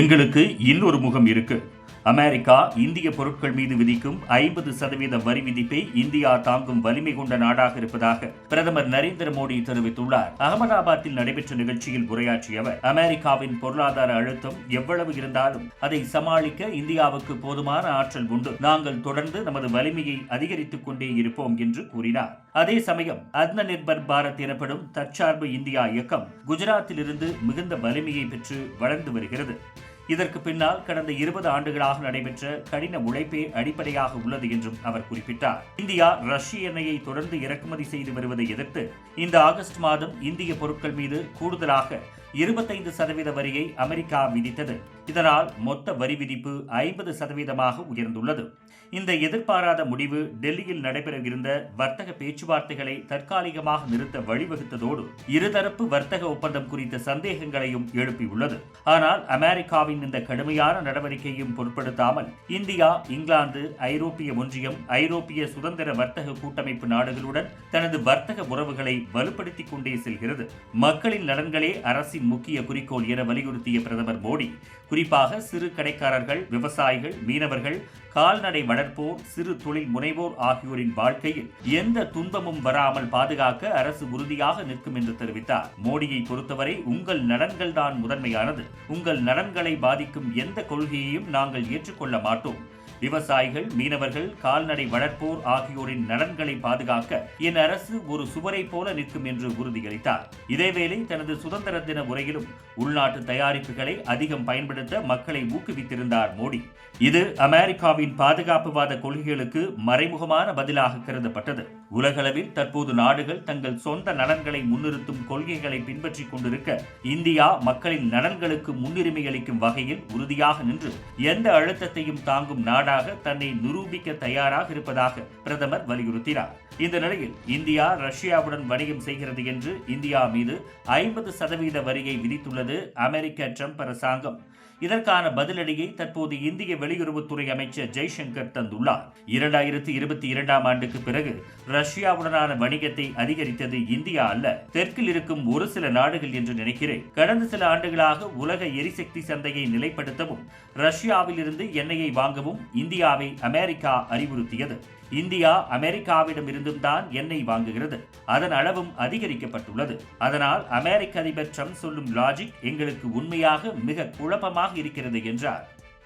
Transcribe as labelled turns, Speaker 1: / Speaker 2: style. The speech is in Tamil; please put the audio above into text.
Speaker 1: எங்களுக்கு இன்னொரு முகம் இருக்குது அமெரிக்கா இந்திய பொருட்கள் மீது விதிக்கும் ஐம்பது சதவீத வரி விதிப்பை இந்தியா தாங்கும் வலிமை கொண்ட நாடாக இருப்பதாக பிரதமர் நரேந்திர மோடி தெரிவித்துள்ளார் அகமதாபாத்தில் நடைபெற்ற நிகழ்ச்சியில் உரையாற்றிய அவர் அமெரிக்காவின் பொருளாதார அழுத்தம் எவ்வளவு இருந்தாலும் அதை சமாளிக்க இந்தியாவுக்கு போதுமான ஆற்றல் உண்டு நாங்கள் தொடர்ந்து நமது வலிமையை அதிகரித்துக் கொண்டே இருப்போம் என்று கூறினார் அதே சமயம் அத்ம நிர்பர் பாரத் எனப்படும் தற்சார்பு இந்தியா இயக்கம் குஜராத்திலிருந்து மிகுந்த வலிமையை பெற்று வளர்ந்து வருகிறது இதற்கு பின்னால் கடந்த இருபது ஆண்டுகளாக நடைபெற்ற கடின உழைப்பே அடிப்படையாக உள்ளது என்றும் அவர் குறிப்பிட்டார் இந்தியா ரஷ்ய எண்ணெயை தொடர்ந்து இறக்குமதி செய்து வருவதை எதிர்த்து இந்த ஆகஸ்ட் மாதம் இந்திய பொருட்கள் மீது கூடுதலாக இருபத்தைந்து சதவீத வரியை அமெரிக்கா விதித்தது இதனால் மொத்த வரி விதிப்பு ஐம்பது சதவீதமாக உயர்ந்துள்ளது இந்த எதிர்பாராத முடிவு டெல்லியில் நடைபெறவிருந்த வர்த்தக பேச்சுவார்த்தைகளை தற்காலிகமாக நிறுத்த வழிவகுத்ததோடு இருதரப்பு வர்த்தக ஒப்பந்தம் குறித்த சந்தேகங்களையும் எழுப்பியுள்ளது ஆனால் அமெரிக்காவின் அமெரிக்காவின் இந்த கடுமையான நடவடிக்கையும் பொருட்படுத்தாமல் இந்தியா இங்கிலாந்து ஐரோப்பிய ஒன்றியம் ஐரோப்பிய சுதந்திர வர்த்தக கூட்டமைப்பு நாடுகளுடன் தனது வர்த்தக உறவுகளை வலுப்படுத்திக் கொண்டே செல்கிறது மக்களின் நலன்களே அரசின் முக்கிய குறிக்கோள் என வலியுறுத்திய பிரதமர் மோடி குறிப்பாக சிறு கடைக்காரர்கள் விவசாயிகள் மீனவர்கள் கால்நடை வளர்ப்போர் சிறு தொழில் முனைவோர் ஆகியோரின் வாழ்க்கையில் எந்த துன்பமும் வராமல் பாதுகாக்க அரசு உறுதியாக நிற்கும் என்று தெரிவித்தார் மோடியை பொறுத்தவரை உங்கள் நலன்கள் தான் முதன்மையானது உங்கள் நலன்களை பாதிக்கும் எந்த கொள்கையையும் நாங்கள் ஏற்றுக்கொள்ள மாட்டோம் விவசாயிகள் மீனவர்கள் கால்நடை வளர்ப்போர் ஆகியோரின் நலன்களை பாதுகாக்க என் அரசு ஒரு சுவரை போல நிற்கும் என்று உறுதியளித்தார் இதேவேளை தனது சுதந்திர தின உரையிலும் உள்நாட்டு தயாரிப்புகளை அதிகம் பயன்படுத்த மக்களை ஊக்குவித்திருந்தார் மோடி இது அமெரிக்காவின் பாதுகாப்புவாத கொள்கைகளுக்கு மறைமுகமான பதிலாக கருதப்பட்டது உலகளவில் தற்போது நாடுகள் தங்கள் சொந்த நலன்களை முன்னிறுத்தும் கொள்கைகளை பின்பற்றிக் கொண்டிருக்க இந்தியா மக்களின் நலன்களுக்கு முன்னுரிமை அளிக்கும் வகையில் உறுதியாக நின்று எந்த அழுத்தத்தையும் தாங்கும் நாடாக தலைவராக தன்னை நிரூபிக்க தயாராக இருப்பதாக பிரதமர் வலியுறுத்தினார் இந்த நிலையில் இந்தியா ரஷ்யாவுடன் வணிகம் செய்கிறது என்று இந்தியா மீது ஐம்பது சதவீத வரியை விதித்துள்ளது அமெரிக்க ட்ரம்ப் அரசாங்கம் இதற்கான பதிலடியை தற்போது இந்திய வெளியுறவுத்துறை அமைச்சர் ஜெய்சங்கர் தந்துள்ளார் இரண்டாயிரத்தி இருபத்தி இரண்டாம் ஆண்டுக்கு பிறகு ரஷ்யாவுடனான வணிகத்தை அதிகரித்தது இந்தியா அல்ல தெற்கில் இருக்கும் ஒரு சில நாடுகள் என்று நினைக்கிறேன் கடந்த சில ஆண்டுகளாக உலக எரிசக்தி சந்தையை நிலைப்படுத்தவும் ரஷ்யாவில் இருந்து எண்ணெயை வாங்கவும் இந்தியாவை அமெரிக்கா அறிவுறுத்தியது இந்தியா அமெரிக்காவிடம் இருந்தும் தான் எண்ணெய் வாங்குகிறது அதன் அளவும் அதிகரிக்கப்பட்டுள்ளது அதனால் அமெரிக்க அதிபர் ட்ரம்ப் சொல்லும் லாஜிக் எங்களுக்கு உண்மையாக மிக குழப்பமாக இருக்கிறது என்றார்